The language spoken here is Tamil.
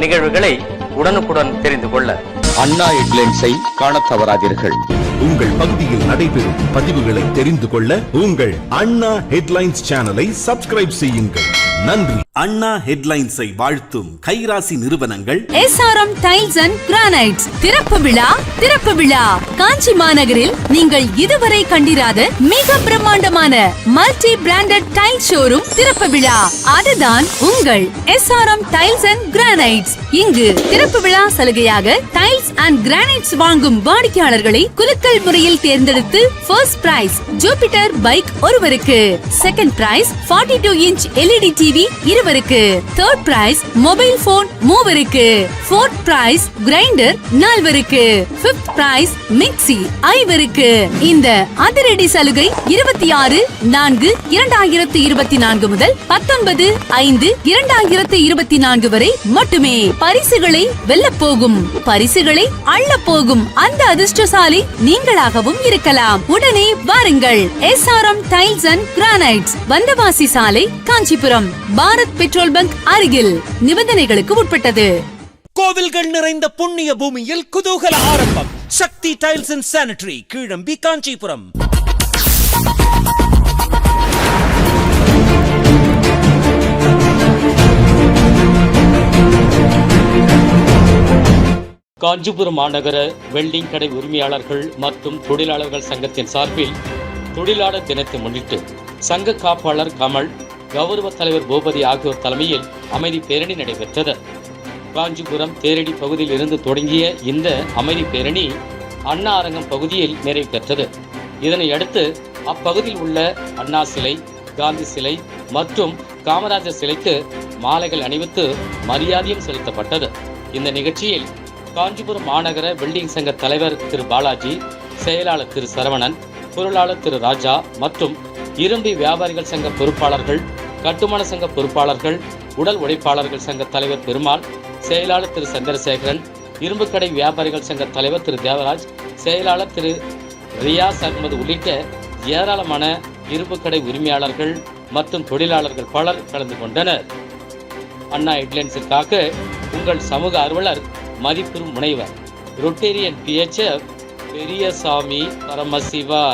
நிகழ்வுகளை உடனுக்குடன் தெரிந்து கொள்ள. அண்ணா ஹெட்லைன்ஸை காணத் தவறாதீர்கள். உங்கள் பகுதியில் நடைபெறும் பதிவுகளை தெரிந்து கொள்ள உங்கள் அண்ணா ஹெட்லைன்ஸ் சேனலை சப்ஸ்கிரைப் செய்யுங்கள். நன்றி. அண்ணா ஹெட்லைன்ஸை வாழ்த்தும் கைராசி நிறுவனங்கள். எஸ்ஆர்எம் டைல்ஸ் அண்ட் கிரானைட்ஸ் திறப்பு விழா திறப்பு விழா. காஞ்சி மாநகரில் நீங்கள் இதுவரை கண்டிராத மிக பிரம்மாண்டமான மல்டி பிராண்டட் டைல் ஷோரூம் திறப்பு விழா. அதுதான் உங்கள் எஸ்ஆர்எம் டைல்ஸ் அண்ட் கிரானைட்ஸ் இங்கு திறப்பு விழா சலுகையாக டைல்ஸ் அண்ட் கிரானைட்ஸ் வாங்கும் வாடிக்கையாளர்களை குலுக்கல் முறையில் தேர்ந்தெடுத்து ஃபர்ஸ்ட் பிரைஸ் ஜூபிட்டர் பைக் ஒருவருக்கு. Second prize 42 two inch LED TV இருவருக்கு தேர்ட் பிரைஸ் மொபைல் போன் மூவருக்கு ஃபோர்த் பிரைஸ் கிரைண்டர் நால்வருக்கு பிப்த் பிரைஸ் மிக்சி ஐவருக்கு. இந்த அதிரடி சலுகை இருபத்தி ஆறு நான்கு இரண்டாயிரத்து இருபத்தி நான்கு முதல் பத்தொன்பது ஐந்து இரண்டாயிரத்து இருபத்தி நான்கு வரை மட்டுமே பரிசுகளை வெல்ல போகும் பரிசுகளை அள்ள போகும் அந்த அதிர்ஷ்டசாலி நீங்களாகவும் இருக்கலாம். உடனே வாருங்கள். S R M tiles and granites Vandavasi சாலை காஞ்சிபுரம். பாரத் பெட்ரோல் பங்க் அருகில். நிபந்தனைகளுக்கு உட்பட்டது. கோவில்கள் நிறைந்த புண்ணிய பூமியில் குதூகல ஆரம்பம். Sakthi tiles and sanitary Keezhambi Kanchipuram. Kanchipuram மாநகர வெல்டிங் கடை உரிமையாளர்கள் மற்றும் தொழிலாளர்கள் சங்கத்தின் சார்பில் தொழிலாளர் தினத்தை முன்னிட்டு சங்க காப்பாளர் கமல் கௌரவ தலைவர் பூபதி ஆகியோர் தலைமையில் அமைதி பேரணி நடைபெற்றது. காஞ்சிபுரம் தேரடி பகுதியில் இருந்து தொடங்கிய இந்த அமைதி பேரணி அண்ணா அரங்கம் பகுதியில் நிறைவு பெற்றது இதனையடுத்து அப்பகுதியில் உள்ள அண்ணா சிலை காந்தி சிலை மற்றும் காமராஜர் சிலைக்கு மாலைகள் அணிவித்து மரியாதையும் செலுத்தப்பட்டது. இந்த நிகழ்ச்சியில் காஞ்சிபுரம் மாநகர வெல்டிங் சங்க தலைவர் திரு பாலாஜி செயலாளர் திரு சரவணன் பொருளாளர் திரு ராஜா மற்றும் இரும்பு வியாபாரிகள் சங்க பொறுப்பாளர்கள் கட்டுமான சங்க பொறுப்பாளர்கள் உடல் உழைப்பாளர்கள் சங்க தலைவர் பெருமாள் செயலாளர் திரு சந்திரசேகரன் இரும்புக்கடை வியாபாரிகள் சங்க தலைவர் திரு தேவராஜ் செயலாளர் திரு ரியாஸ் அகமது உள்ளிட்ட ஏராளமான இரும்புக்கடை உரிமையாளர்கள் மற்றும் தொழிலாளர்கள் பலர் கலந்து கொண்டனர். அண்ணா ஹெட்லைன்ஸிற்காக உங்கள் சமூக அலுவலர் மதிப்பெரும் முனைவர் ரொட்டேரியன் பிஹெச்எஃப் பெரியசாமி பரமசிவா.